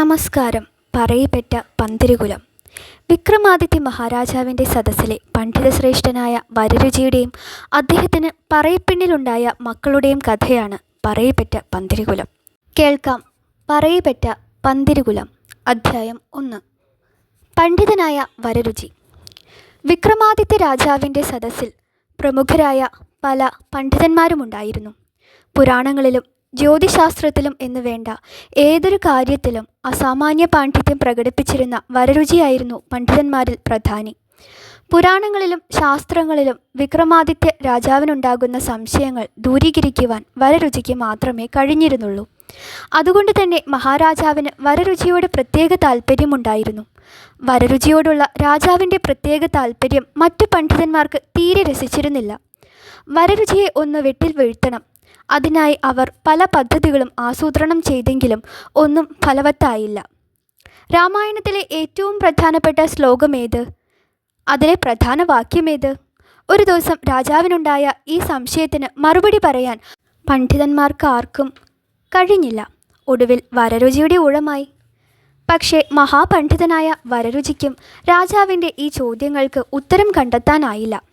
നമസ്കാരം. പറയപ്പെട്ട പന്തിരുകുലം. വിക്രമാദിത്യ മഹാരാജാവിന്റെ സദസ്സിലെ പണ്ഡിതശ്രേഷ്ഠനായ വരരുചിയുടെയും അദ്ദേഹത്തിന് പറയപ്പെണ്ണിലുണ്ടായ മക്കളുടെയും കഥയാണ് പറയപ്പെട്ട പന്തിരുകുലം. കേൾക്കാം പറയപ്പെട്ട പന്തിരുകുലം അധ്യായം ഒന്ന്. പണ്ഡിതനായ വരരുചി. വിക്രമാദിത്യ രാജാവിന്റെ സദസ്സിൽ പ്രമുഖരായ പല പണ്ഡിതന്മാരുമുണ്ടായിരുന്നു. പുരാണങ്ങളിലും ജ്യോതിശാസ്ത്രത്തിലും എന്ന് വേണ്ട. ഏതൊരു കാര്യത്തിലും അസാമാന്യ പാണ്ഡിത്യം പ്രകടിപ്പിച്ചിരുന്ന വരരുചിയായിരുന്നു പണ്ഡിതന്മാരിൽ പ്രധാനി. പുരാണങ്ങളിലും ശാസ്ത്രങ്ങളിലും വിക്രമാദിത്യ രാജാവിനുണ്ടാകുന്ന സംശയങ്ങൾ ദൂരീകരിക്കുവാൻ വരരുചിക്ക് മാത്രമേ കഴിഞ്ഞിരുന്നുള്ളൂ. അതുകൊണ്ട് തന്നെ മഹാരാജാവിന് വരരുചിയോട് പ്രത്യേക താല്പര്യമുണ്ടായിരുന്നു വരരുചിയോടുള്ള രാജാവിന്റെ പ്രത്യേക താല്പര്യം മറ്റു പണ്ഡിതന്മാർക്ക് തീരെ രസിച്ചിരുന്നില്ല. വരരുചിയെ ഒന്ന് വെട്ടിൽ വീഴ്ത്തണം. അതിനായി അവർ പല പദ്ധതികളും ആസൂത്രണം ചെയ്തെങ്കിലും ഒന്നും ഫലവത്തായില്ല. രാമായണത്തിലെ ഏറ്റവും പ്രധാനപ്പെട്ട ശ്ലോകമേത് അതിലെ പ്രധാന വാക്യമേത് ഒരു ദിവസം രാജാവിനുണ്ടായ ഈ സംശയത്തിന് മറുപടി പറയാൻ പണ്ഡിതന്മാർക്ക് ആർക്കും കഴിഞ്ഞില്ല. ഒടുവിൽ വരരുചിയുടെ ഊഴമായി. പക്ഷേ മഹാപണ്ഡിതനായ വരരുചിക്കും രാജാവിന്റെ ഈ ചോദ്യങ്ങൾക്ക് ഉത്തരം കണ്ടെത്താനായില്ല.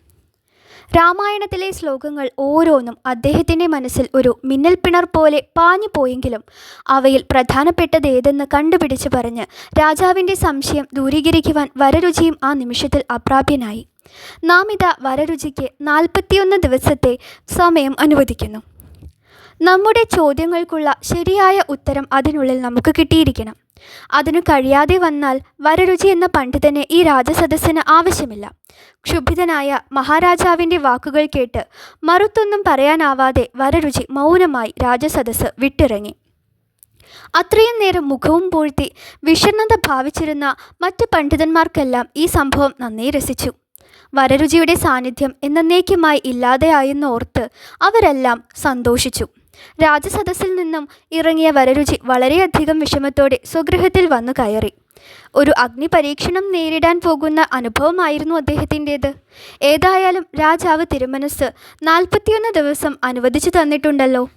രാമായണത്തിലെ ശ്ലോകങ്ങൾ ഓരോന്നും അദ്ദേഹത്തിന്റെ മനസ്സിൽ ഒരു മിന്നൽപ്പിണർ പോലെ പാഞ്ഞു പോയെങ്കിലും അവയിൽ പ്രധാനപ്പെട്ടത് ഏതെന്ന് കണ്ടുപിടിച്ച് പറഞ്ഞ് രാജാവിന്റെ സംശയം ദൂരീകരിക്കുവാൻ വരരുചിയും ആ നിമിഷത്തിൽ അപ്രാപ്യനായി. നാം ഇതാ വരരുചിക്ക് നാൽപ്പത്തിയൊന്ന് ദിവസത്തെ സമയം അനുവദിക്കുന്നു. നമ്മുടെ ചോദ്യങ്ങൾക്കുള്ള ശരിയായ ഉത്തരം അതിനുള്ളിൽ നമുക്ക് കിട്ടിയിരിക്കണം. അതിനു കഴിയാതെ വന്നാൽ വരരുചി എന്ന പണ്ഡിതനെ ഈ രാജസദസ്സിന് ആവശ്യമില്ല. ക്ഷുഭിതനായ മഹാരാജാവിന്റെ വാക്കുകൾ കേട്ട് മറുത്തൊന്നും പറയാനാവാതെ വരരുചി മൗനമായി രാജസദസ്സ് വിട്ടിറങ്ങി. അത്രയും നേരം മുഖവും പൂഴ്ത്തി വിഷണ്ണത ഭാവിച്ചിരുന്ന മറ്റ് പണ്ഡിതന്മാർക്കെല്ലാം ഈ സംഭവം നന്നേ രസിച്ചു. വരരുചിയുടെ സാന്നിധ്യം എന്നേക്കുമായി ഇല്ലാതെയായെന്നോർത്ത് അവരെല്ലാം സന്തോഷിച്ചു. രാജസദസ്സിൽ നിന്നും ഇറങ്ങിയ വരരുചി വളരെയധികം വിഷമത്തോടെ സ്വഗൃഹത്തിൽ വന്നു കയറി. ഒരു അഗ്നി പരീക്ഷണം നേരിടാൻ പോകുന്ന അനുഭവമായിരുന്നു അദ്ദേഹത്തിന്റേത്. ഏതായാലും രാജാവ് തിരുമനസ് നാൽപ്പത്തിയൊന്ന് ദിവസം അനുവദിച്ചു തന്നിട്ടുണ്ടല്ലോ.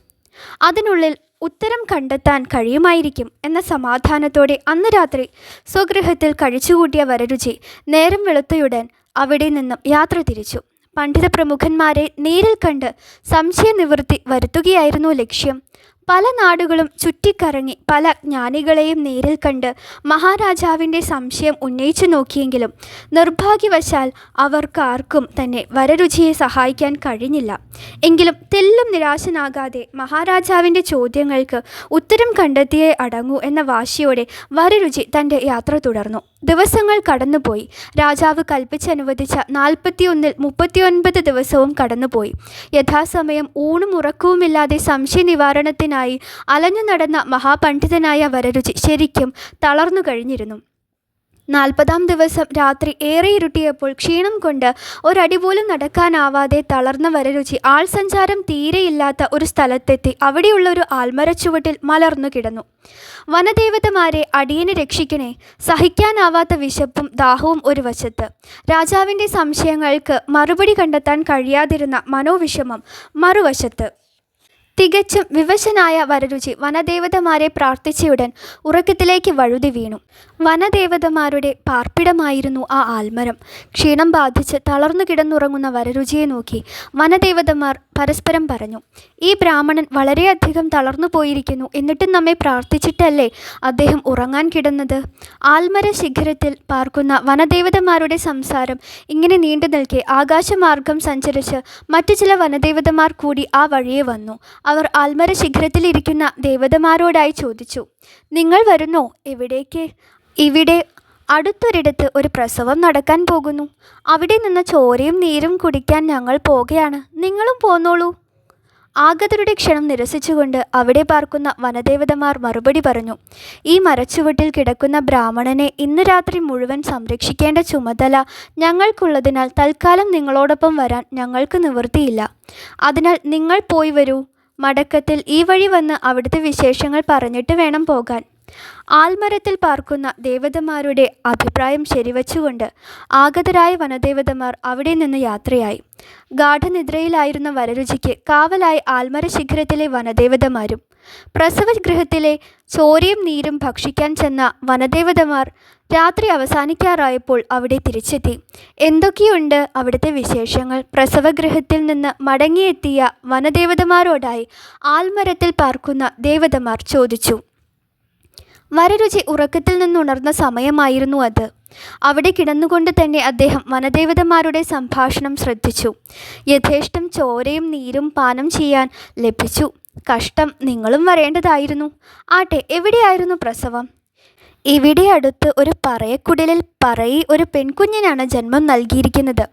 അതിനുള്ളിൽ ഉത്തരം കണ്ടെത്താൻ കഴിയുമായിരിക്കും എന്ന സമാധാനത്തോടെ അന്ന് രാത്രി സ്വഗൃഹത്തിൽ കഴിച്ചുകൂട്ടിയ വരരുചി നേരം വെളുത്തയുടൻ അവിടെ നിന്നും യാത്ര തിരിച്ചു. പണ്ഡിത പ്രമുഖന്മാരെ നേരിൽ കണ്ട് സംശയനിവൃത്തി വരുത്തുകയായിരുന്നു ലക്ഷ്യം. പല നാടുകളും ചുറ്റിക്കറങ്ങി പല ജ്ഞാനികളെയും നേരിൽ കണ്ട് മഹാരാജാവിന്റെ സംശയം ഉന്നയിച്ചു നോക്കിയെങ്കിലും നിർഭാഗ്യവശാൽ അവർക്കാർക്കും തന്നെ വരരുചിയെ സഹായിക്കാൻ കഴിഞ്ഞില്ല. എങ്കിലും തെല്ലും നിരാശനാകാതെ മഹാരാജാവിന്റെ ചോദ്യങ്ങൾക്ക് ഉത്തരം കണ്ടെത്തിയേ അടങ്ങൂ എന്ന വാശിയോടെ വരരുചി തന്റെ യാത്ര തുടർന്നു. ദിവസങ്ങൾ കടന്നുപോയി. രാജാവ് കൽപ്പിച്ചനുവദിച്ച നാൽപ്പത്തിയൊന്നിൽ മുപ്പത്തിയൊൻപത് ദിവസവും കടന്നുപോയി. യഥാസമയം ഊണും ഉറക്കവുമില്ലാതെ സംശയ നിവാരണത്തിനായി അലഞ്ഞു നടന്ന മഹാപണ്ഡിതനായ വരരുചി ശരിക്കും തളർന്നു കഴിഞ്ഞിരുന്നു. നാൽപ്പതാം ദിവസം രാത്രി ഏറെ ഇരുട്ടിയപ്പോൾ ക്ഷീണം കൊണ്ട് ഒരടി പോലും നടക്കാനാവാതെ തളർന്ന വരരുചി ആൾ സഞ്ചാരം തീരെയില്ലാത്ത ഒരു സ്ഥലത്തെത്തി അവിടെയുള്ള ഒരു ആൽമരച്ചുവട്ടിൽ മലർന്നു കിടന്നു. വനദേവതമാരെ അടിയനെ രക്ഷിക്കണേ സഹിക്കാനാവാത്ത വിശപ്പും ദാഹവും ഒരു വശത്ത്. രാജാവിന്റെ സംശയങ്ങൾക്ക് മറുപടി കണ്ടെത്താൻ കഴിയാതിരുന്ന മനോവിഷമം മറുവശത്ത്. തികച്ചും വിവശനായ വരരുചി വനദേവതമാരെ പ്രാർത്ഥിച്ചയുടൻ ഉറക്കത്തിലേക്ക് വഴുതി വീണു. വനദേവതമാരുടെ പാർപ്പിടമായിരുന്നു ആ ആൽമരം. ക്ഷീണം ബാധിച്ച് തളർന്നു കിടന്നുറങ്ങുന്ന വരരുചിയെ നോക്കി വനദേവതമാർ പരസ്പരം പറഞ്ഞു ഈ ബ്രാഹ്മണൻ വളരെയധികം തളർന്നു പോയിരിക്കുന്നു. എന്നിട്ടും നമ്മെ പ്രാർത്ഥിച്ചിട്ടല്ലേ അദ്ദേഹം ഉറങ്ങാൻ കിടന്നത് ആൽമര ശിഖരത്തിൽ പാർക്കുന്ന വനദേവതമാരുടെ സംസാരം ഇങ്ങനെ നീണ്ടു നിൽക്കെ ആകാശമാർഗം സഞ്ചരിച്ച് മറ്റു ചില വനദേവതമാർ കൂടി ആ വഴിയെ വന്നു. അവർ ആൽമര ശിഖരത്തിലിരിക്കുന്ന ദേവതമാരോടായി ചോദിച്ചു നിങ്ങൾ വരുന്നോ? എവിടേക്ക്? ഇവിടെ അടുത്തൊരിടത്ത് ഒരു പ്രസവം നടക്കാൻ പോകുന്നു. അവിടെ നിന്ന് ചോരയും നീരും കുടിക്കാൻ ഞങ്ങൾ പോകുകയാണ് നിങ്ങളും പോന്നോളൂ. ആഗതരുടെ ക്ഷണം നിരസിച്ചുകൊണ്ട് അവിടെ പാർക്കുന്ന വനദേവതമാർ മറുപടി പറഞ്ഞു ഈ മരച്ചുവട്ടിൽ കിടക്കുന്ന ബ്രാഹ്മണനെ ഇന്ന് രാത്രി മുഴുവൻ സംരക്ഷിക്കേണ്ട ചുമതല ഞങ്ങൾക്കുള്ളതിനാൽ തൽക്കാലം നിങ്ങളോടൊപ്പം വരാൻ ഞങ്ങൾക്ക് നിവൃത്തിയില്ല. അതിനാൽ നിങ്ങൾ പോയി വരൂ. മടക്കത്തിൽ ഈ വഴി വന്ന് അവിടുത്തെ വിശേഷങ്ങൾ പറഞ്ഞിട്ട് വേണം പോകാൻ. ആൽമരത്തിൽ പാർക്കുന്ന ദേവതമാരുടെ അഭിപ്രായം ശരിവച്ചുകൊണ്ട് ആഗതരായ വനദേവതമാർ അവിടെ നിന്ന് യാത്രയായി. ഗാഠനിദ്രയിലായിരുന്ന വരരുചിക്ക് കാവലായി ആൽമര ശിഖരത്തിലെ വനദേവതമാരും പ്രസവഗൃഹത്തിലെ ചോരയും നീരും ഭക്ഷിക്കാൻ ചെന്ന വനദേവതമാർ രാത്രി അവസാനിക്കാറായപ്പോൾ അവിടെ തിരിച്ചെത്തി. എന്തൊക്കെയുണ്ട് അവിടുത്തെ വിശേഷങ്ങൾ? പ്രസവഗൃഹത്തിൽ നിന്ന് മടങ്ങിയെത്തിയ വനദേവതമാരോടായി ആൽമരത്തിൽ പാർക്കുന്ന ദേവതമാർ ചോദിച്ചു. വരരുചി ഉറക്കത്തിൽ നിന്നുണർന്ന സമയമായിരുന്നു അത്. അവിടെ കിടന്നുകൊണ്ട് തന്നെ അദ്ദേഹം വനദേവതമാരുടെ സംഭാഷണം ശ്രദ്ധിച്ചു. യഥേഷ്ടം ചോരയും നീരും പാനം ചെയ്യാൻ ലഭിച്ചു. കഷ്ടം നിങ്ങളും വരേണ്ടതായിരുന്നു. ആട്ടെ എവിടെയായിരുന്നു പ്രസവം? ഇവിടെ അടുത്ത് ഒരു പറയക്കുടലിൽ പറയി ഒരു പെൺകുഞ്ഞിനാണ് ജന്മം നൽകിയിരിക്കുന്നത്.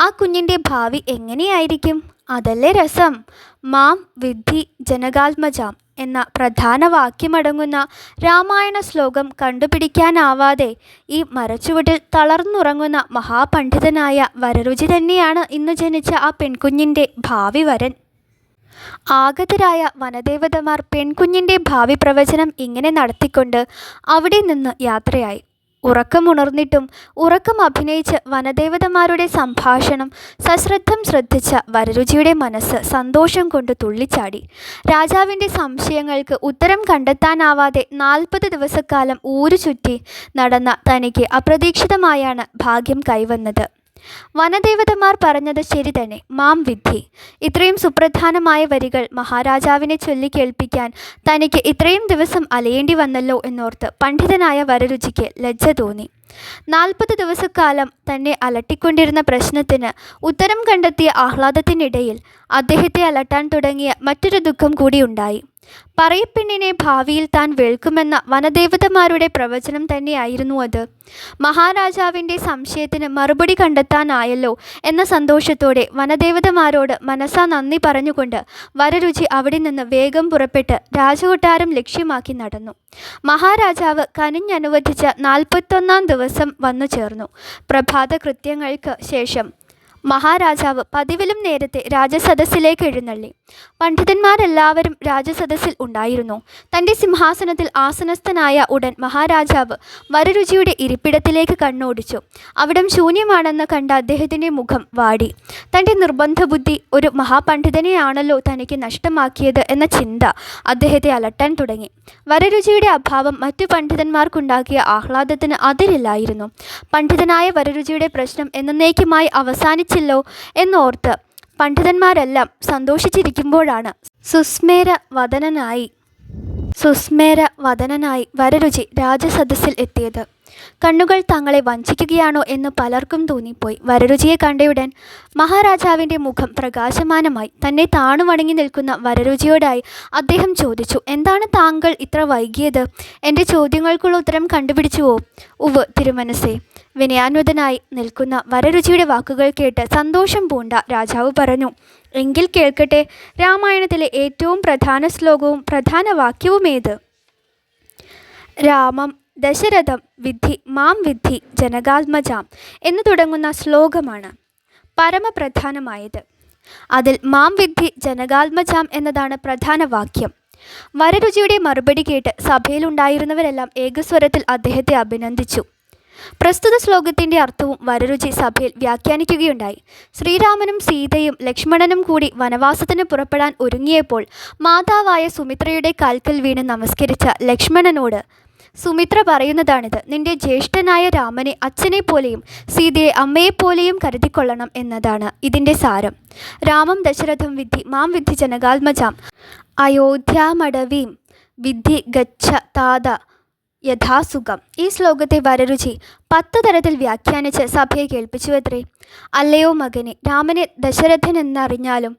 ആ കുഞ്ഞിന്റെ ഭാവി എങ്ങനെയായിരിക്കും? അതല്ലേ രസം. മാം വിദ്ധി ജനകാത്മജാം എന്ന പ്രധാന വാക്യമടങ്ങുന്ന രാമായണ ശ്ലോകം കണ്ടുപിടിക്കാനാവാതെ ഈ മരച്ചുവട്ടിൽ തളർന്നുറങ്ങുന്ന മഹാപണ്ഡിതനായ വരരുചി തന്നെയാണ് ഇന്ന് ജനിച്ച ആ പെൺകുഞ്ഞിന്റെ ഭാവി വരൻ. ആഗതരായ വനദേവതമാർ പെൺകുഞ്ഞിന്റെ ഭാവി പ്രവചനം ഇങ്ങനെ നടത്തിക്കൊണ്ട് അവിടെ നിന്ന് യാത്രയായി. ഉറക്കമുണർന്നിട്ടും ഉറക്കം അഭിനയിച്ച് വനദേവതമാരുടെ സംഭാഷണം സശ്രദ്ധം ശ്രദ്ധിച്ച വരരുചിയുടെ മനസ്സ് സന്തോഷം കൊണ്ട് തുള്ളിച്ചാടി. രാജാവിന്റെ സംശയങ്ങൾക്ക് ഉത്തരം കണ്ടെത്താനാവാതെ നാൽപ്പത് ദിവസക്കാലം ഊരു ചുറ്റി നടന്ന തനിക്ക് അപ്രതീക്ഷിതമായാണ് ഭാഗ്യം കൈവന്നത്. വനദേവതമാർ പറഞ്ഞത് ശരി തന്നെ. മാം വിദ്ധി ഇത്രയും സുപ്രധാനമായ വരികൾ മഹാരാജാവിനെ ചൊല്ലി കേൾപ്പിക്കാൻ തനിക്ക് ഇത്രയും ദിവസം അലയേണ്ടി വന്നല്ലോ എന്നോർത്ത് പണ്ഡിതനായ വരരുചിക്ക് ലജ്ജ തോന്നി. നാൽപ്പത് ദിവസക്കാലം തന്നെ അലട്ടിക്കൊണ്ടിരുന്ന പ്രശ്നത്തിന് ഉത്തരം കണ്ടെത്തിയ ആഹ്ലാദത്തിനിടയിൽ അദ്ദേഹത്തെ അലട്ടാൻ തുടങ്ങിയ മറ്റൊരു ദുഃഖം കൂടിയുണ്ടായി പറയപ്പെണ്ണിനെ ഭാവിയിൽ താൻ വെൽക്കുമെന്ന വനദേവതമാരുടെ പ്രവചനം തന്നെയായിരുന്നു അത്. മഹാരാജാവിന്റെ സംശയത്തിന് മറുപടി കണ്ടെത്താനായല്ലോ എന്ന സന്തോഷത്തോടെ വനദേവതമാരോട് മനസ്സാ നന്ദി പറഞ്ഞുകൊണ്ട് വരരുചി അവിടെ നിന്ന് വേഗം പുറപ്പെട്ട് രാജകൊട്ടാരം ലക്ഷ്യമാക്കി നടന്നു. മഹാരാജാവ് കനിഞ്ഞനുവദിച്ച നാൽപ്പത്തൊന്നാം ദിവസം വന്നു ചേർന്നു. പ്രഭാത കൃത്യങ്ങൾക്ക് ശേഷം മഹാരാജാവ് പതിവിലും നേരത്തെ രാജസദസ്സിലേക്ക് എഴുന്നള്ളി. പണ്ഡിതന്മാരെല്ലാവരും രാജസദസ്സിൽ ഉണ്ടായിരുന്നു. തന്റെ സിംഹാസനത്തിൽ ആസനസ്ഥനായ ഉടൻ മഹാരാജാവ് വരരുചിയുടെ ഇരിപ്പിടത്തിലേക്ക് കണ്ണോടിച്ചു. അവിടം ശൂന്യമാണെന്ന് കണ്ട അദ്ദേഹത്തിന്റെ മുഖം വാടി. തന്റെ നിർബന്ധബുദ്ധി ഒരു മഹാപണ്ഡിതനെയാണല്ലോ തനിക്ക് നഷ്ടമാക്കിയത് എന്ന ചിന്ത അദ്ദേഹത്തെ അലട്ടാൻ തുടങ്ങി. വരരുചിയുടെ അഭാവം മറ്റു പണ്ഡിതന്മാർക്കുണ്ടാക്കിയ ആഹ്ലാദത്തിന് അതിരില്ലായിരുന്നു. പണ്ഡിതനായ വരരുചിയുടെ പ്രശ്നം എന്നേക്കുമായി അവസാനിച്ചല്ലോ എന്നോർത്ത് പണ്ഡിതന്മാരെല്ലാം സന്തോഷിച്ചിരിക്കുമ്പോഴാണ് സുസ്മേര വദനനായി സുസ്മേര വദനനായി വരരുചി രാജസദസ്സിൽ എത്തിയത്. കണ്ണുകൾ തങ്ങളെ വഞ്ചിക്കുകയാണോ എന്ന് പലർക്കും തോന്നിപ്പോയി. വരരുചിയെ കണ്ടയുടൻ മഹാരാജാവിന്റെ മുഖം പ്രകാശമാനമായി. തന്നെ താണു വണങ്ങി നിൽക്കുന്ന വരരുചിയോടായി അദ്ദേഹം ചോദിച്ചു എന്താണ് താങ്കൾ ഇത്ര വൈകിയത്? എന്റെ ചോദ്യങ്ങൾക്കുള്ള ഉത്തരം കണ്ടുപിടിച്ചുവോ? ഉവ് തിരുമനസേ. വിനയാന്വതനായി നിൽക്കുന്ന വരരുചിയുടെ വാക്കുകൾ കേട്ട് സന്തോഷം പൂണ്ട രാജാവ് പറഞ്ഞു എങ്കിൽ കേൾക്കട്ടെ രാമായണത്തിലെ ഏറ്റവും പ്രധാന ശ്ലോകവും പ്രധാന വാക്യവും ഏത് രാമം ദശരഥം വിദ്ധി മാം വിദ്ധി ജനകാത്മജാം എന്ന് തുടങ്ങുന്ന ശ്ലോകമാണ് പരമപ്രധാനമായത്. അതിൽ മാം വിദ്ധി ജനകാത്മജാം എന്നതാണ് പ്രധാന വാക്യം. വരരുചിയുടെ മറുപടി കേട്ട് സഭയിലുണ്ടായിരുന്നവരെല്ലാം ഏകസ്വരത്തിൽ അദ്ദേഹത്തെ അഭിനന്ദിച്ചു. പ്രസ്തുത ശ്ലോകത്തിന്റെ അർത്ഥവും വരരുചി സഭയിൽ വ്യാഖ്യാനിക്കുകയുണ്ടായി. ശ്രീരാമനും സീതയും ലക്ഷ്മണനും കൂടി വനവാസത്തിന് പുറപ്പെടാൻ ഒരുങ്ങിയപ്പോൾ മാതാവായ സുമിത്രയുടെ കാൽക്കൽ വീണ് നമസ്കരിച്ച ലക്ഷ്മണനോട് സുമിത്ര പറയുന്നതാണിത്. നിന്റെ ജ്യേഷ്ഠനായ രാമനെ അച്ഛനെ പോലെയും സീതയെ അമ്മയെപ്പോലെയും കരുതിക്കൊള്ളണം എന്നതാണ് ഇതിന്റെ സാരം. രാമം ദശരഥം വിദ്ധി മാം വിദ്ധി ജനകാത്മജാം. അയോധ്യാമടവീം വിദ്ധി ഗച്ഛ താത യഥാസുഖം. ഈ ശ്ലോകത്തെ വരരുചി പത്ത് തരത്തിൽ വ്യാഖ്യാനിച്ച് സഭയെ കേൾപ്പിച്ചുവത്രേ. അല്ലയോ മകനെ രാമനെ ദശരഥൻ എന്നറിഞ്ഞാലും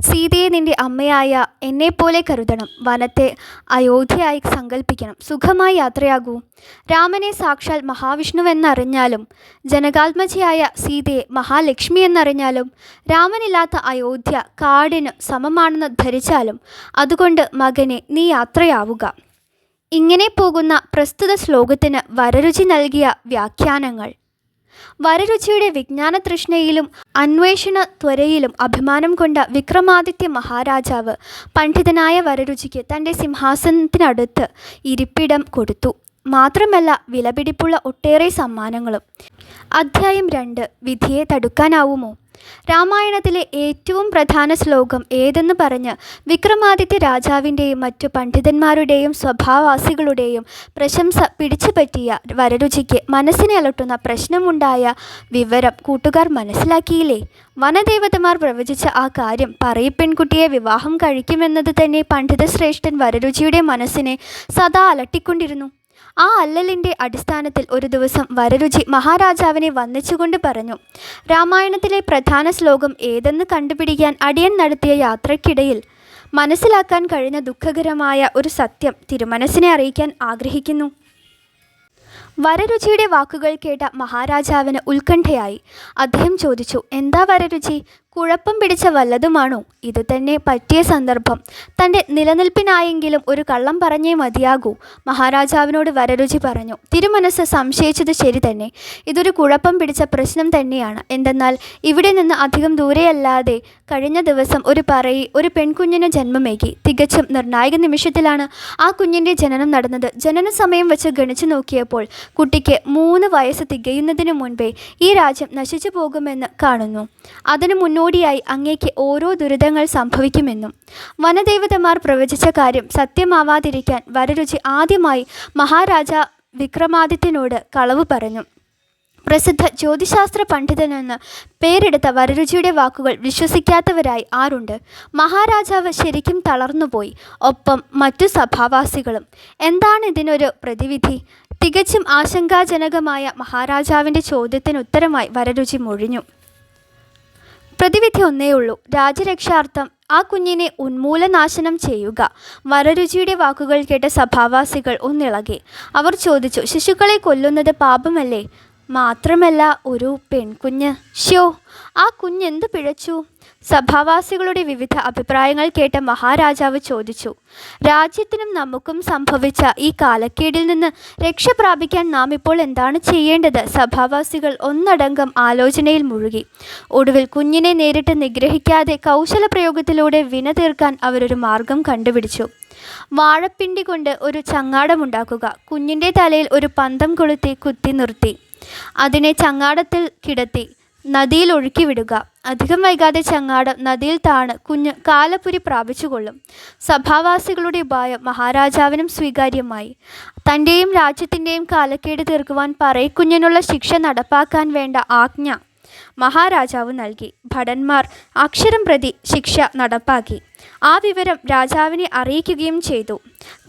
സീതയെ നിന്റെ അമ്മയായ എന്നെപ്പോലെ കരുതണം. വനത്തെ അയോധ്യയായി സങ്കല്പിക്കണം സുഖമായി യാത്രയാകൂ. രാമനെ സാക്ഷാൽ മഹാവിഷ്ണുവെന്നറിഞ്ഞാലും ജനകാത്മജയായ സീതയെ മഹാലക്ഷ്മി എന്നറിഞ്ഞാലും രാമനില്ലാത്ത അയോധ്യ കാടിന് സമമാണെന്ന് ധരിച്ചാലും അതുകൊണ്ട് മകനെ നീ യാത്രയാവുക. ഇങ്ങനെ പോകുന്ന പ്രസ്തുത ശ്ലോകത്തിന് വരരുചി നൽകിയ വ്യാഖ്യാനങ്ങൾ. വരരുചിയുടെ വിജ്ഞാന തൃഷ്ണയിലും അന്വേഷണ ത്വരയിലും അഭിമാനം കൊണ്ട വിക്രമാദിത്യ മഹാരാജാവ് പണ്ഡിതനായ വരരുചിക്ക് തന്റെ സിംഹാസനത്തിനടുത്ത് ഇരിപ്പിടം കൊടുത്തു. മാത്രമല്ല വിലപിടിപ്പുള്ള ഒട്ടേറെ സമ്മാനങ്ങളും. അധ്യായം രണ്ട്. വിധിയെ തടുക്കാനാവുമോ? രാമായണത്തിലെ ഏറ്റവും പ്രധാന ശ്ലോകം ഏതെന്ന് പറഞ്ഞ് വിക്രമാദിത്യ രാജാവിന്റെയും മറ്റു പണ്ഡിതന്മാരുടെയും സ്വഭാവവാസികളുടെയും പ്രശംസ പിടിച്ചുപറ്റിയ വരരുചിക്ക് മനസ്സിനെ അലട്ടുന്ന പ്രശ്നമുണ്ടായ വിവരം കൂട്ടുകാർ മനസ്സിലാക്കിയില്ലേ? വനദേവതമാർ പ്രവചിച്ച ആ കാര്യം പറയിപ്പെൺകുട്ടിയെ വിവാഹം കഴിക്കുമെന്നത് തന്നെ പണ്ഡിതശ്രേഷ്ഠൻ വരരുചിയുടെ മനസ്സിനെ സദാ അലട്ടിക്കൊണ്ടിരുന്നു. ആ അല്ലലിന്റെ അടിസ്ഥാനത്തിൽ ഒരു ദിവസം വരരുചി മഹാരാജാവിനെ വന്ദിച്ചുകൊണ്ട് പറഞ്ഞു രാമായണത്തിലെ പ്രധാന ശ്ലോകം ഏതെന്ന് കണ്ടുപിടിക്കാൻ അടിയൻ നടത്തിയ യാത്രയ്ക്കിടയിൽ മനസ്സിലാക്കാൻ കഴിഞ്ഞ ദുഃഖകരമായ ഒരു സത്യം തിരുമനസ്സിനെ അറിയിക്കാൻ ആഗ്രഹിക്കുന്നു. വരരുചിയുടെ വാക്കുകൾ കേട്ട മഹാരാജാവിന് ഉത്കണ്ഠയായി. അദ്ദേഹം ചോദിച്ചു എന്താ വരരുചി? കുഴപ്പം പിടിച്ച വല്ലതുമാണോ? ഇത് തന്നെ പറ്റിയ സന്ദർഭം. തന്റെ നിലനിൽപ്പിനായെങ്കിലും ഒരു കള്ളം പറഞ്ഞേ മതിയാകൂ. മഹാരാജാവിനോട് വരരുചി പറഞ്ഞു. തിരുമനസ് സംശയിച്ചത് ശരി തന്നെ. ഇതൊരു കുഴപ്പം പിടിച്ച പ്രശ്നം തന്നെയാണ്. എന്തെന്നാൽ ഇവിടെ നിന്ന് അധികം ദൂരെയല്ലാതെ കഴിഞ്ഞ ദിവസം ഒരു പറയി ഒരു പെൺകുഞ്ഞിന് ജന്മമേകി. തികച്ചും നിർണായക നിമിഷത്തിലാണ് ആ കുഞ്ഞിന്റെ ജനനം നടന്നത്. ജനന സമയം വെച്ച് ഗണിച്ചു നോക്കിയപ്പോൾ കുട്ടിക്ക് മൂന്ന് വയസ്സ് തികയുന്നതിന് മുൻപേ ഈ രാജ്യം നശിച്ചു പോകുമെന്ന് കാണുന്നു. അതിനു മുന്നോടിയായി അങ്ങേക്ക് ഓരോ ദുരിതങ്ങൾ സംഭവിക്കുമെന്നും വനദേവതമാർ പ്രവചിച്ച കാര്യം സത്യമാവാതിരിക്കാൻ വരരുചി ആദ്യമായി മഹാരാജ വിക്രമാദിത്യനോട് കളവ് പറഞ്ഞു. പ്രസിദ്ധ ജ്യോതിശാസ്ത്ര പണ്ഡിതനെന്ന് പേരെടുത്ത വരരുചിയുടെ വാക്കുകൾ വിശ്വസിക്കാത്തവരായി ആരുണ്ട്? മഹാരാജാവ് ശരിക്കും തളർന്നുപോയി. ഒപ്പം മറ്റു സഭാവാസികളും. എന്താണ് ഇതിനൊരു പ്രതിവിധി? തികച്ചും ആശങ്കാജനകമായ മഹാരാജാവിന്റെ ചോദ്യത്തിന് ഉത്തരമായി വരരുചി മൊഴിഞ്ഞു. പ്രതിവിധി ഒന്നേയുള്ളൂ രാജ്യരക്ഷാർത്ഥം ആ കുഞ്ഞിനെ ഉന്മൂലനാശനം ചെയ്യുക. വരരുചിയുടെ വാക്കുകൾ കേട്ട സഭാവാസികൾ ഒന്നിളകി. അവർ ചോദിച്ചു ശിശുക്കളെ കൊല്ലുന്നത് പാപമല്ലേ? മാത്രമല്ല ഒരു പെൺകുഞ്ഞ്. ഷ്യോ ആ കുഞ്ഞെന്ത് പിഴച്ചു? സഭാവാസികളുടെ വിവിധ അഭിപ്രായങ്ങൾ കേട്ട മഹാരാജാവ് ചോദിച്ചു. രാജ്യത്തിനും നമുക്കും സംഭവിച്ച ഈ കാലക്കേടിൽ നിന്ന് രക്ഷ പ്രാപിക്കാൻ നാം ഇപ്പോൾ എന്താണ് ചെയ്യേണ്ടത്? സഭാവാസികൾ ഒന്നടങ്കം ആലോചനയിൽ മുഴുകി. ഒടുവിൽ കുഞ്ഞിനെ നേരിട്ട് നിഗ്രഹിക്കാതെ കൗശല പ്രയോഗത്തിലൂടെ വിന തീർക്കാൻ അവരൊരു മാർഗം കണ്ടുപിടിച്ചു. വാഴപ്പിണ്ടി കൊണ്ട് ഒരു ചങ്ങാടമുണ്ടാക്കുക കുഞ്ഞിന്റെ തലയിൽ ഒരു പന്തം കൊളുത്തി കുത്തി നിർത്തി. അതിനെ ചങ്ങാടത്തിൽ കിടത്തി നദിയിൽ ഒഴുക്കി വിടുക അധികം വൈകാതെ ചങ്ങാടം നദിയിൽ താണ് കുഞ്ഞ് കാലപ്പുരി പ്രാപിച്ചുകൊള്ളും. സഭാവാസികളുടെ ഉപായം മഹാരാജാവിനും സ്വീകാര്യമായി. തന്റെയും രാജ്യത്തിന്റെയും കാലക്കേട് തീർക്കുവാൻ പറയക്കുഞ്ഞിനുള്ള ശിക്ഷ നടപ്പാക്കാൻ വേണ്ട ആജ്ഞ മഹാരാജാവ് നൽകി. ഭടന്മാർ അക്ഷരം പ്രതി ശിക്ഷ നടപ്പാക്കി. ആ വിവരം രാജാവിനെ അറിയിക്കുകയും ചെയ്തു.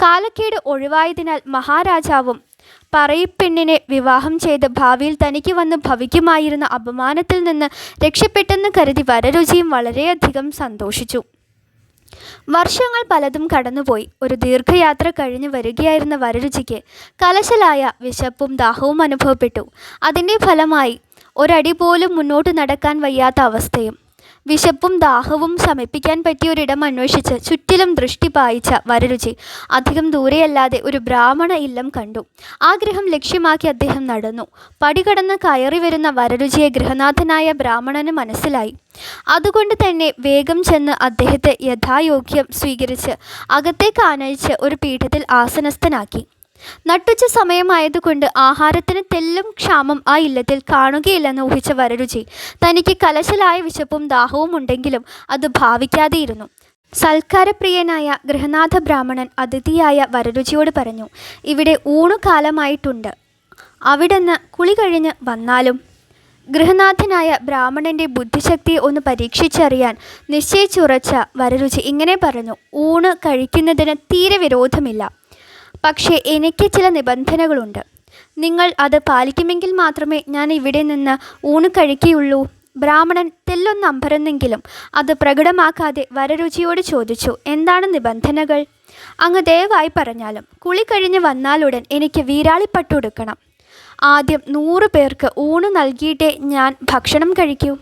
കാലക്കേട് ഒഴിവായതിനാൽ മഹാരാജാവും പറയിപ്പെണ്ണിനെ വിവാഹം ചെയ്ത് ഭാവിയിൽ തനിക്ക് വന്ന് ഭവിക്കുമായിരുന്ന അപമാനത്തിൽ നിന്ന് രക്ഷപ്പെട്ടെന്ന് കരുതി വരരുചിയും വളരെയധികം സന്തോഷിച്ചു. വർഷങ്ങൾ പലതും കടന്നുപോയി. ഒരു ദീർഘയാത്ര കഴിഞ്ഞു വരികയായിരുന്ന വരരുചിക്ക് കലശലായ വിശപ്പും ദാഹവും അനുഭവപ്പെട്ടു. അതിന്റെ ഫലമായി ഒരടി പോലും മുന്നോട്ട് നടക്കാൻ വയ്യാത്ത അവസ്ഥയും വിശപ്പും ദാഹവും ശമിപ്പിക്കാൻ പറ്റിയ ഒരിടം അന്വേഷിച്ച് ചുറ്റിലും ദൃഷ്ടി പായിച്ച വരരുചി അധികം ദൂരെയല്ലാതെ ഒരു ബ്രാഹ്മണ ഇല്ലം കണ്ടു. ആ ഗൃഹം ലക്ഷ്യമാക്കി അദ്ദേഹം നടന്നു. പടികടന്ന് കയറി വരുന്ന വരരുചിയെ ഗൃഹനാഥനായ ബ്രാഹ്മണന് മനസ്സിലായി. അതുകൊണ്ട് തന്നെ വേഗം ചെന്ന് അദ്ദേഹത്തെ യഥായോഗ്യം സ്വീകരിച്ച് അകത്തേക്ക് ആനയിച്ച് ഒരു പീഠത്തിൽ ആസനസ്ഥനാക്കി. നട്ടുച്ച സമയമായതുകൊണ്ട് ആഹാരത്തിന് തെല്ലും ക്ഷാമം ആ ഇല്ലത്തിൽ കാണുകയില്ലെന്ന് ഊഹിച്ച വരരുചി. തനിക്ക് കലശലായ വിശപ്പും ദാഹവും ഉണ്ടെങ്കിലും അത് ഭാവിക്കാതെയിരുന്നു. സൽക്കാരപ്രിയനായ ഗൃഹനാഥ ബ്രാഹ്മണൻ അതിഥിയായ വരരുചിയോട് പറഞ്ഞു ഇവിടെ ഊണുകാലമായിട്ടുണ്ട് അവിടുന്ന് കുളി കഴിഞ്ഞ് വന്നാലും? ഗൃഹനാഥനായ ബ്രാഹ്മണന്റെ ബുദ്ധിശക്തിയെ ഒന്ന് പരീക്ഷിച്ചറിയാൻ നിശ്ചയിച്ചുറച്ച വരരുചി ഇങ്ങനെ പറഞ്ഞു ഊണ് കഴിക്കുന്നതിന് തീരെ വിരോധമില്ല. പക്ഷേ എനിക്ക് ചില നിബന്ധനകളുണ്ട്. നിങ്ങൾ അത് പാലിക്കുമെങ്കിൽ മാത്രമേ ഞാൻ ഇവിടെ നിന്ന് ഊണ് കഴിക്കുകയുള്ളൂ. ബ്രാഹ്മണൻ തെല്ലൊന്ന് അമ്പരന്നെങ്കിലും അത് പ്രകടമാക്കാതെ വരരുചിയോട് ചോദിച്ചു എന്താണ് നിബന്ധനകൾ? അങ്ങ് ദയവായി പറഞ്ഞാലും കുളി കഴിഞ്ഞ് വന്നാലുടൻ എനിക്ക് വീരാളിപ്പട്ടുടുക്കണം ആദ്യം നൂറ് പേർക്ക് ഊണ് നൽകിയിട്ടേ ഞാൻ ഭക്ഷണം കഴിക്കൂ.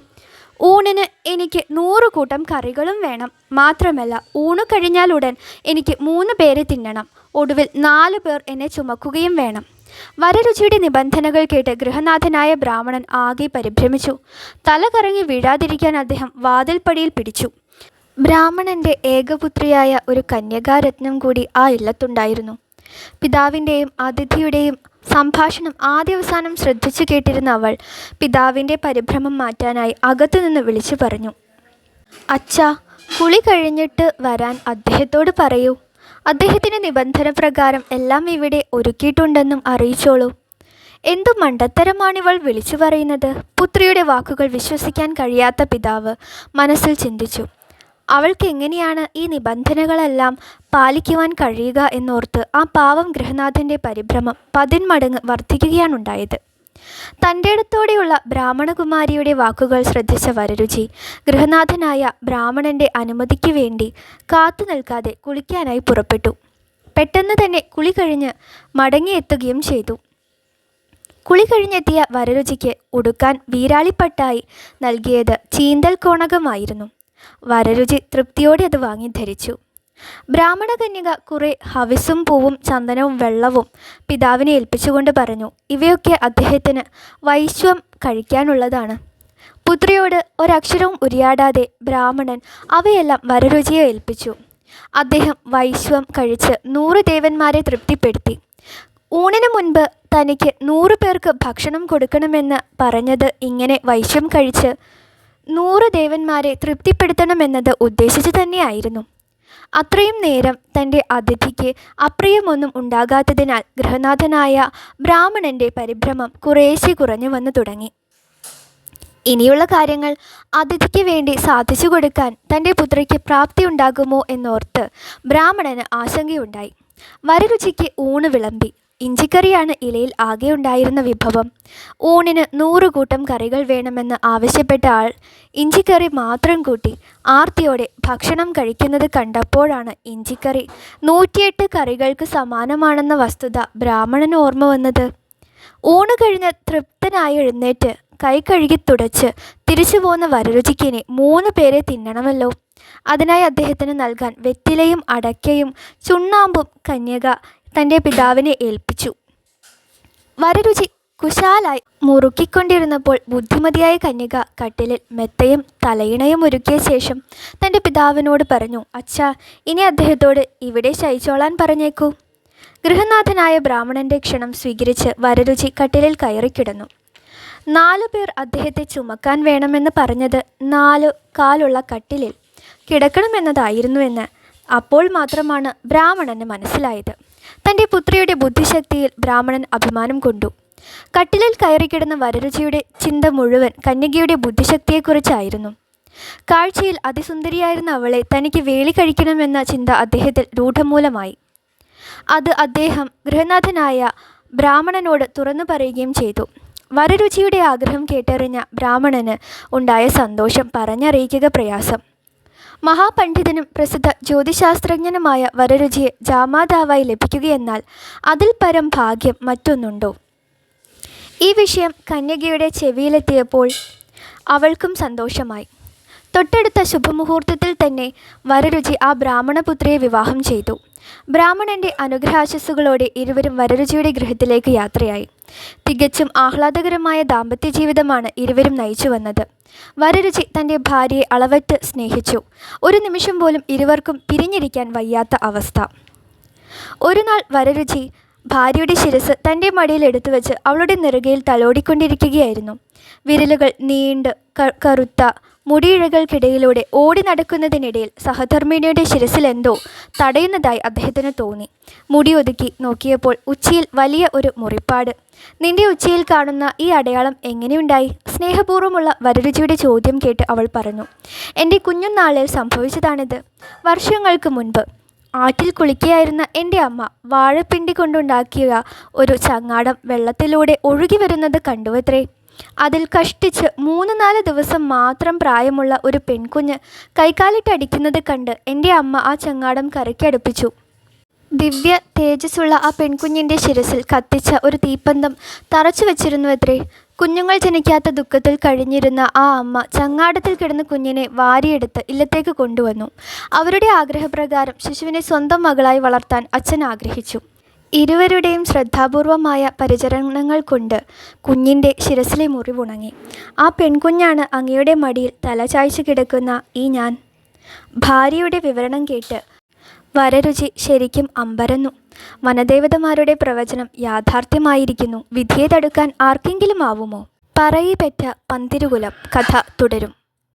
ഊണിന് എനിക്ക് നൂറ് കൂട്ടം കറികളും വേണം. മാത്രമല്ല ഊണ് കഴിഞ്ഞാലുടൻ എനിക്ക് മൂന്ന് പേരെ തിന്നണം. ഒടുവിൽ നാല് പേർ എന്നെ ചുമക്കുകയും വേണം. വരരുചിയുടെ നിബന്ധനകൾ കേട്ട് ഗൃഹനാഥനായ ബ്രാഹ്മണൻ ആകെ പരിഭ്രമിച്ചു. തല കറങ്ങി വീഴാതിരിക്കാൻ അദ്ദേഹം വാതിൽപ്പടിയിൽ പിടിച്ചു. ബ്രാഹ്മണന്റെ ഏകപുത്രിയായ ഒരു കന്യകാരത്നം കൂടി ആ ഇല്ലത്തുണ്ടായിരുന്നു. പിതാവിന്റെയും അതിഥിയുടെയും സംഭാഷണം ആദ്യവസാനം ശ്രദ്ധിച്ചു കേട്ടിരുന്ന അവൾ പിതാവിന്റെ പരിഭ്രമം മാറ്റാനായി അകത്തുനിന്ന് വിളിച്ചു പറഞ്ഞു. അച്ഛ കുളി കഴിഞ്ഞിട്ട് വരാൻ അദ്ദേഹത്തോട് പറയൂ. അദ്ദേഹത്തിന് നിബന്ധന പ്രകാരം എല്ലാം ഇവിടെ ഒരുക്കിയിട്ടുണ്ടെന്നും അറിയിച്ചോളൂ. എന്തു മണ്ടത്തരമാണിവൾ വിളിച്ചു പറയുന്നത്? പുത്രിയുടെ വാക്കുകൾ വിശ്വസിക്കാൻ കഴിയാത്ത പിതാവ് മനസ്സിൽ ചിന്തിച്ചു. അവൾക്ക് എങ്ങനെയാണ് ഈ നിബന്ധനകളെല്ലാം പാലിക്കുവാൻ കഴിയുക എന്നോർത്ത് ആ പാവം ഗൃഹനാഥന്റെ പരിഭ്രമം പതിന്മടങ്ങ് വർദ്ധിക്കുകയാണുണ്ടായത് തന്റെ അടുത്തോടെയുള്ള ബ്രാഹ്മണകുമാരിയുടെ വാക്കുകൾ ശ്രദ്ധിച്ച വരരുചി ഗൃഹനാഥനായ ബ്രാഹ്മണന്റെ അനുമതിക്ക് വേണ്ടി കാത്തു നിൽക്കാതെ കുളിക്കാനായി പുറപ്പെട്ടു. പെട്ടെന്ന് തന്നെ കുളി കഴിഞ്ഞ് മടങ്ങിയെത്തുകയും ചെയ്തു. കുളി കഴിഞ്ഞെത്തിയ വരരുചിക്ക് ഉടുക്കാൻ വീരാളിപ്പട്ടായി നൽകിയത് ചീന്തൽ കോണകമായിരുന്നു വരരുചി തൃപ്തിയോടെ അത് വാങ്ങി ധരിച്ചു ബ്രാഹ്മണ കന്യക കുറെ ഹവിസും പൂവും ചന്ദനവും വെള്ളവും പിതാവിനെ ഏൽപ്പിച്ചുകൊണ്ട് പറഞ്ഞു ഇവയൊക്കെ അദ്ദേഹത്തിന് വൈശ്വം കഴിക്കാനുള്ളതാണ്. പുത്രിയോട് ഒരക്ഷരവും ഉരിയാടാതെ ബ്രാഹ്മണൻ അവയെല്ലാം വരരുചിയെ ഏൽപ്പിച്ചു. അദ്ദേഹം വൈശ്വം കഴിച്ച് നൂറ് ദേവന്മാരെ തൃപ്തിപ്പെടുത്തി. ഊണിന് മുൻപ് തനിക്ക് നൂറ് പേർക്ക് ഭക്ഷണം കൊടുക്കണമെന്ന് പറഞ്ഞത് ഇങ്ങനെ വൈശ്യം കഴിച്ച് നൂറ് ദേവന്മാരെ തൃപ്തിപ്പെടുത്തണമെന്നത് ഉദ്ദേശിച്ചു തന്നെയായിരുന്നു. അത്രയും നേരം തന്റെ അതിഥിക്ക് അപ്രിയമൊന്നും ഉണ്ടാകാത്തതിനാൽ ഗൃഹനാഥനായ ബ്രാഹ്മണന്റെ പരിഭ്രമം കുറേശ്ശെ കുറഞ്ഞു വന്നു തുടങ്ങി. ഇനിയുള്ള കാര്യങ്ങൾ അതിഥിക്ക് വേണ്ടി സാധിച്ചു കൊടുക്കാൻ തന്റെ പ്രാപ്തി ഉണ്ടാകുമോ എന്നോർത്ത് ബ്രാഹ്മണന് ആശങ്കയുണ്ടായി. വരരുചിക്ക് ഊണ് വിളമ്പി. ഇഞ്ചിക്കറിയാണ് ഇലയിൽ ആകെ ഉണ്ടായിരുന്ന വിഭവം. ഊണിന് നൂറ് കൂട്ടം കറികൾ വേണമെന്ന് ആവശ്യപ്പെട്ട ആൾ ഇഞ്ചിക്കറി മാത്രം കൂട്ടി ആർത്തിയോടെ ഭക്ഷണം കഴിക്കുന്നത് കണ്ടപ്പോഴാണ് ഇഞ്ചിക്കറി നൂറ്റിയെട്ട് കറികൾക്ക് സമാനമാണെന്ന വസ്തുത ബ്രാഹ്മണന് ഓർമ്മ വന്നത്. ഊണ് കഴിഞ്ഞ് തൃപ്തനായി എഴുന്നേറ്റ് കൈ കഴുകി തുടച്ച് തിരിച്ചു പോകുന്ന വരരുചിക്കിനെ മൂന്ന് പേരെ തിന്നണമല്ലോ. അതിനായി അദ്ദേഹത്തിന് നൽകാൻ വെറ്റിലയും അടയ്ക്കയും ചുണ്ണാമ്പും കന്യക തന്റെ പിതാവിനെ ഏൽപ്പിച്ചു. വരരുചി കുശാലായി മുറുക്കിക്കൊണ്ടിരുന്നപ്പോൾ ബുദ്ധിമതിയായ കന്യക കട്ടിലിൽ മെത്തയും തലയിണയും ഒരുക്കിയ ശേഷം തന്റെ പിതാവിനോട് പറഞ്ഞു അച്ഛാ ഇനി അദ്ദേഹത്തോട് ഇവിടെ ശയിച്ചോളാൻ പറഞ്ഞേക്കൂ. ഗൃഹനാഥനായ ബ്രാഹ്മണന്റെ ക്ഷണം സ്വീകരിച്ച് വരരുചി കട്ടിലിൽ കയറിക്കിടന്നു നാലു പേർ അദ്ദേഹത്തെ ചുമക്കാൻ വേണമെന്ന് പറഞ്ഞത് നാലു കാലുള്ള കട്ടിലിൽ കിടക്കണമെന്നതായിരുന്നുവെന്ന് അപ്പോൾ മാത്രമാണ് ബ്രാഹ്മണന് മനസ്സിലായത്. തന്റെ പുത്രിയുടെ ബുദ്ധിശക്തിയിൽ ബ്രാഹ്മണൻ അഭിമാനം കൊണ്ടു. കട്ടിലിൽ കയറിക്കിടന്ന വരരുചിയുടെ ചിന്ത മുഴുവൻ കന്യകയുടെ ബുദ്ധിശക്തിയെക്കുറിച്ചായിരുന്നു. കാഴ്ചയിൽ അതിസുന്ദരിയായിരുന്ന അവളെ തനിക്ക് വേളി കഴിക്കണമെന്ന ചിന്ത അദ്ദേഹത്തിൽ രൂഢമൂലമായി. അത് അദ്ദേഹം ഗൃഹനാഥനായ ബ്രാഹ്മണനോട് തുറന്നു പറയുകയും ചെയ്തു. വരരുചിയുടെ ആഗ്രഹം കേട്ടറിഞ്ഞ ബ്രാഹ്മണന് ഉണ്ടായ സന്തോഷം പറഞ്ഞറിയിക്കുക പ്രയാസം. മഹാപണ്ഡിതനും പ്രസിദ്ധ ജ്യോതിശാസ്ത്രജ്ഞനുമായ വരരുചിയെ ജാമാതാവായി ലഭിക്കുകയെന്നാൽ അതിൽ പരം ഭാഗ്യം മറ്റൊന്നുണ്ടോ? ഈ വിഷയം കന്യകയുടെ ചെവിയിലെത്തിയപ്പോൾ അവൾക്കും സന്തോഷമായി. തൊട്ടടുത്ത ശുഭമുഹൂർത്തത്തിൽ തന്നെ വരരുചി ആ ബ്രാഹ്മണപുത്രിയെ വിവാഹം ചെയ്തു. ബ്രാഹ്മണന്റെ അനുഗ്രഹാശസ്സുകളോടെ ഇരുവരും വരരുചിയുടെ ഗൃഹത്തിലേക്ക് യാത്രയായി. തികച്ചും ആഹ്ലാദകരമായ ദാമ്പത്യ ജീവിതമാണ് ഇരുവരും നയിച്ചു വന്നത്. വരരുചി തന്റെ ഭാര്യയെ അളവറ്റ് സ്നേഹിച്ചു. ഒരു നിമിഷം പോലും ഇരുവർക്കും പിരിഞ്ഞിരിക്കാൻ വയ്യാത്ത അവസ്ഥ. ഒരു നാൾ വരരുചി ഭാര്യയുടെ ശിരസ് തന്റെ മടിയിൽ എടുത്തു വെച്ച് അവളുടെ നെറുകയിൽ തലോടിക്കൊണ്ടിരിക്കുകയായിരുന്നു. വിരലുകൾ നീണ്ട് കറുത്ത മുടിയിഴകൾക്കിടയിലൂടെ ഓടി നടക്കുന്നതിനിടയിൽ സഹധർമ്മിണിയുടെ ശിരസിൽ എന്തോ തടയുന്നതായി അദ്ദേഹത്തിന് തോന്നി. മുടി ഒതുക്കി നോക്കിയപ്പോൾ ഉച്ചയിൽ വലിയ ഒരു മുറിപ്പാട്. നിന്റെ ഉച്ചയിൽ കാണുന്ന ഈ അടയാളം എങ്ങനെയുണ്ടായി? സ്നേഹപൂർവമുള്ള വരരുചിയുടെ ചോദ്യം കേട്ട് അവൾ പറഞ്ഞു. എന്റെ കുഞ്ഞുനാളിൽ സംഭവിച്ചതാണിത്. വർഷങ്ങൾക്ക് മുൻപ് ആറ്റിൽ കുളിക്കുകയായിരുന്ന എന്റെ അമ്മ വാഴപ്പിണ്ടി കൊണ്ടുണ്ടാക്കിയ ഒരു ചങ്ങാടം വെള്ളത്തിലൂടെ ഒഴുകി വരുന്നത് കണ്ടുവത്രേ. അതിൽ കഷ്ടിച്ച് മൂന്ന് നാല് ദിവസം മാത്രം പ്രായമുള്ള ഒരു പെൺകുഞ്ഞ് കൈകാലിട്ടടിക്കുന്നത് കണ്ട് എന്റെ അമ്മ ആ ചങ്ങാടം കരയ്ക്കടുപ്പിച്ചു ദിവ്യ തേജസ്സുള്ള ആ പെൺകുഞ്ഞിന്റെ ശിരസിൽ കത്തിച്ച ഒരു തീപ്പന്തം തറച്ചു വച്ചിരുന്നുവത്രേ. കുഞ്ഞുങ്ങൾ ജനിക്കാത്ത ദുഃഖത്തിൽ കഴിഞ്ഞിരുന്ന ആ അമ്മ ചങ്ങാടത്തിൽ കിടന്ന കുഞ്ഞിനെ വാരിയെടുത്ത് ഇല്ലത്തേക്ക് കൊണ്ടുവന്നു. അവരുടെ ആഗ്രഹപ്രകാരം ശിശുവിനെ സ്വന്തം മകളായി വളർത്താൻ അച്ഛൻ ആഗ്രഹിച്ചു. ഇരുവരുടെയും ശ്രദ്ധാപൂർവമായ പരിചരണങ്ങൾ കൊണ്ട് കുഞ്ഞിന്റെ ശിരസിലെ മുറിവുണങ്ങി ആ പെൺകുഞ്ഞാണ് അങ്ങയുടെ മടിയിൽ തല ചായ്ച്ചു കിടക്കുന്ന ഈ ഞാൻ ഭാര്യയുടെ വിവരണം കേട്ട് വരരുചി ശരിക്കും അമ്പരന്നു. വനദേവതമാരുടെ പ്രവചനം യാഥാർത്ഥ്യമായിരിക്കുന്നു. വിധിയെ തടുക്കാൻ ആർക്കെങ്കിലും ആവുമോ? പറയി പെറ്റ പന്തിരുകുലം കഥ തുടരും.